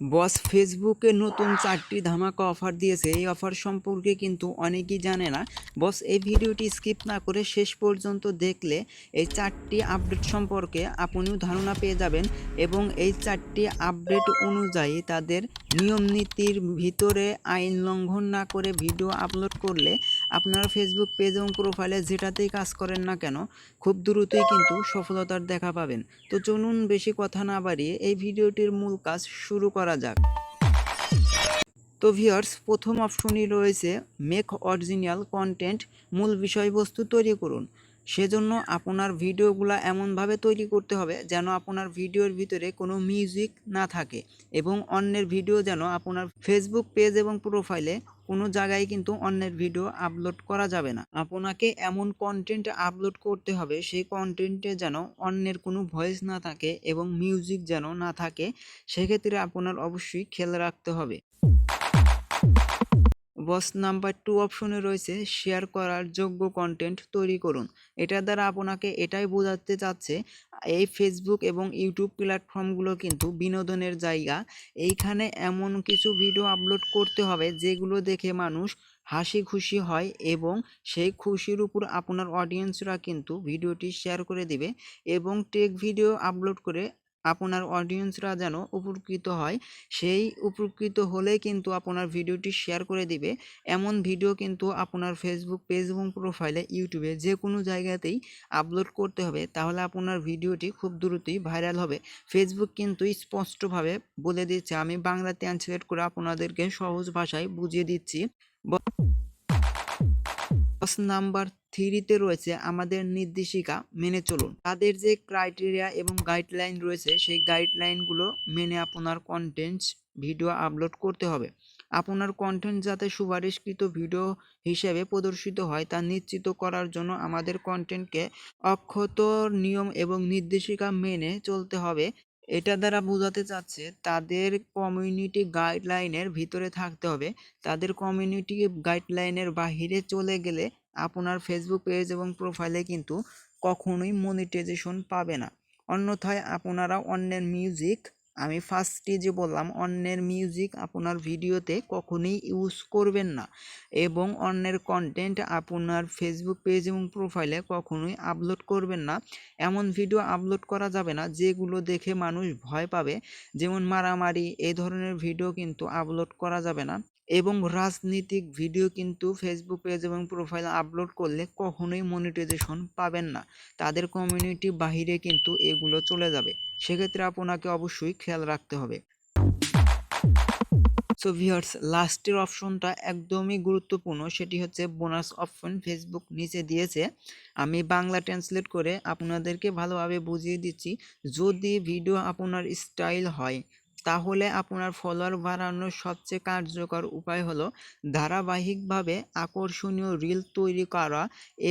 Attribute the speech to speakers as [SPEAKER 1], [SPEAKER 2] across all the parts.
[SPEAKER 1] বস ফেসবুকে নতুন চারটি ধামাকা অফার দিয়েছে। এই অফার সম্পর্কে কিন্তু অনেকেই জানে না। বস, এই ভিডিওটি স্কিপ না করে শেষ পর্যন্ত দেখলে এই চারটি আপডেট সম্পর্কে আপনিও ধারণা পেয়ে যাবেন এবং এই চারটি আপডেট অনুযায়ী তাদের নিয়ম নীতির ভিতরে আইন লঙ্ঘন না করে ভিডিও আপলোড করলে আপনার ফেসবুক পেজ এবং প্রোফাইলে যেটাতেই কাজ করেন না কেন, খুব দ্রুতই কিন্তু সফলতার দেখা পাবেন। তো চলুন বেশি কথা না বাড়িয়ে এই ভিডিওটির মূল কাজ শুরু করা যাক। তো ভিউয়ার্স প্রথম অপশনই রয়েছে মেক অরিজিনাল কন্টেন্ট মূল বিষয়বস্তু তৈরি করুন। সেজন্য আপনার ভিডিওগুলো এমনভাবে তৈরি করতে হবে যেন আপনার ভিডিওর ভিতরে কোনো মিউজিক না থাকে এবং অন্যের ভিডিও যেন আপনার ফেসবুক পেজ এবং প্রোফাইলে কোনো জায়গায় কিন্তু অন্যের ভিডিও আপলোড করা যাবে না। আপনাকে এমন কন্টেন্ট আপলোড করতে হবে, সেই কন্টেন্টে যেন অন্যের কোনো ভয়েস না থাকে এবং মিউজিক যেন না থাকে, সেক্ষেত্রে আপনার অবশ্যই খেয়াল রাখতে হবে। বস নাম্বার টু অপশনে রয়েছে শেয়ার করার যোগ্য কন্টেন্ট তৈরি করুন। এটার দ্বারা আপনাকে এটাই বোঝাতে চাচ্ছে, এই ফেসবুক এবং ইউটিউব প্ল্যাটফর্মগুলো কিন্তু বিনোদনের জায়গা। এইখানে এমন কিছু ভিডিও আপলোড করতে হবে যেগুলো দেখে মানুষ হাসি খুশি হয় এবং সেই খুশির উপর আপনার অডিয়েন্সরা কিন্তু ভিডিওটি শেয়ার করে দিবে এবং টেক ভিডিও আপলোড করে আপনার অডিয়েন্সরা যেন উপকৃত হয়, সেই উপকৃত হলে কিন্তু আপনার ভিডিওটি শেয়ার করে দিবে। এমন ভিডিও কিন্তু আপনার ফেসবুক পেজ এবং প্রোফাইলে ইউটিউবে যে কোনো জায়গাতেই আপলোড করতে হবে, তাহলে আপনার ভিডিওটি খুব দ্রুতই ভাইরাল হবে। ফেসবুক কিন্তু স্পষ্টভাবে বলে দিচ্ছে, আমি বাংলা ট্রান্সলেট করে আপনাদেরকে সহজ ভাষায় বুঝিয়ে দিচ্ছি। বস নাম্বার থ্রিতে রয়েছে আমাদের নির্দেশিকা মেনে চলুন। তাদের যে ক্রাইটেরিয়া এবং গাইডলাইন রয়েছে, সেই গাইডলাইনগুলো মেনে আপনার কন্টেন্টস ভিডিও আপলোড করতে হবে। আপনার কন্টেন্ট যাতে সুপারিশকৃত ভিডিও হিসেবে প্রদর্শিত হয়, তা নিশ্চিত করার জন্য আমাদের কন্টেন্টকে অক্ষত নিয়ম এবং নির্দেশিকা মেনে চলতে হবে। এটা দ্বারা বোঝাতে চাচ্ছে তাদের কমিউনিটি গাইডলাইনের ভিতরে থাকতে হবে। তাদের কমিউনিটি গাইডলাইনের বাহিরে চলে গেলে আপনার ফেসবুক পেজ এবং প্রোফাইলে কিন্তু কখনোই মনিটাইজেশন পাবে না। অন্যথায় আপনারা অন্যের মিউজিক আমি ফার্স্টে যে বললাম, অন্যের মিউজিক আপনার ভিডিওতে কখনোই ইউজ করবেন না এবং অন্যের কন্টেন্ট আপনার ফেসবুক পেজ এবং প্রোফাইলে কখনোই আপলোড করবেন না। এমন ভিডিও আপলোড করা যাবে না যেগুলো দেখে মানুষ ভয় পাবে। যেমন মারামারি, এই ধরনের ভিডিও কিন্তু আপলোড করা যাবে না এবং রাজনীতিক ভিডিও কিন্তু ফেসবুক পেজ এবং প্রোফাইলে আপলোড করলে কখনোই মনিটাইজেশন পাবেন না। তাদের কমিউনিটি বাহিরে কিন্তু এগুলো চলে যাবে। সেক্ষেত্রে আপনাকে অবশ্যই খেয়াল রাখতে হবে। সো ভিউয়ার্স লাস্টের অপশনটা একদমই গুরুত্বপূর্ণ। সেটি হচ্ছে বোনাস অপশন ফেসবুক নিচে দিয়েছে। আমি বাংলা ট্রান্সলেট করে আপনাদেরকে ভালোভাবে বুঝিয়ে দিচ্ছি। যদি ভিডিও আপনার স্টাইল হয় তাহলে আপনার ফলোয়ার বাড়ানোর সবচেয়ে কার্যকর উপায় হলো ধারাবাহিকভাবে আকর্ষণীয় রিল তৈরি করা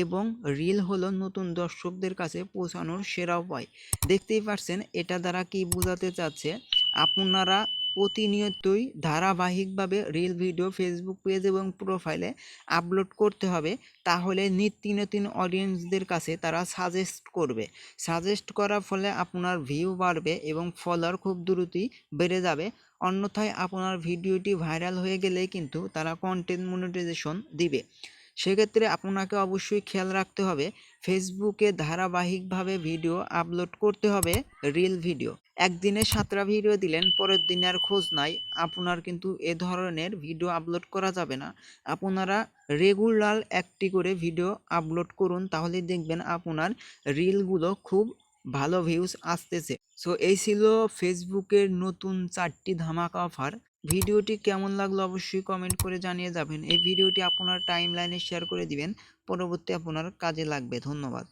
[SPEAKER 1] এবং রিল হলো নতুন দর্শকদের কাছে পৌঁছানোর সেরা উপায়। দেখতেই পাচ্ছেন এটা দ্বারা কি বোঝাতে চাচ্ছে? আপনারা প্রতিনিয়তই ধারাবাহিকভাবে রিল ভিডিও ফেসবুক পেজ এবং প্রোফাইলে আপলোড করতে হবে। তাহলে নিত্য নতুন অডিয়েন্সদের কাছে তারা সাজেস্ট করবে। সাজেস্ট করার ফলে আপনার ভিউ বাড়বে এবং ফলোয়ার খুব দ্রুতই বেড়ে যাবে। অন্যথায় আপনার ভিডিওটি ভাইরাল হয়ে গেলে কিন্তু তারা কন্টেন্ট মনিটাইজেশন দিবে। সেক্ষেত্রে আপনাকে অবশ্যই খেয়াল রাখতে হবে ফেসবুকে ধারাবাহিকভাবে ভিডিও আপলোড করতে হবে রিল ভিডিও একদিনে সাতটা ভিডিও দিলেন, পরের দিনে আর খোঁজ নাই, আপনার কিন্তু এ ধরনের ভিডিও আপলোড করা যাবে না। আপনারা রেগুলার একটি করে ভিডিও আপলোড করুন, তাহলে দেখবেন আপনার রিলগুলো খুব ভালো ভিউজ আসতেছে। সো এই ছিল ফেসবুকের নতুন চারটি ধামাকা অফার ভিডিওটি কেমন লাগল অবশ্যই কমেন্ট করে জানিয়ে যাবেন। এই ভিডিওটি আপনার টাইম লাইনে শেয়ার করে দিবেন। পরবর্তী আপনার কাজে লাগবে। ধন্যবাদ।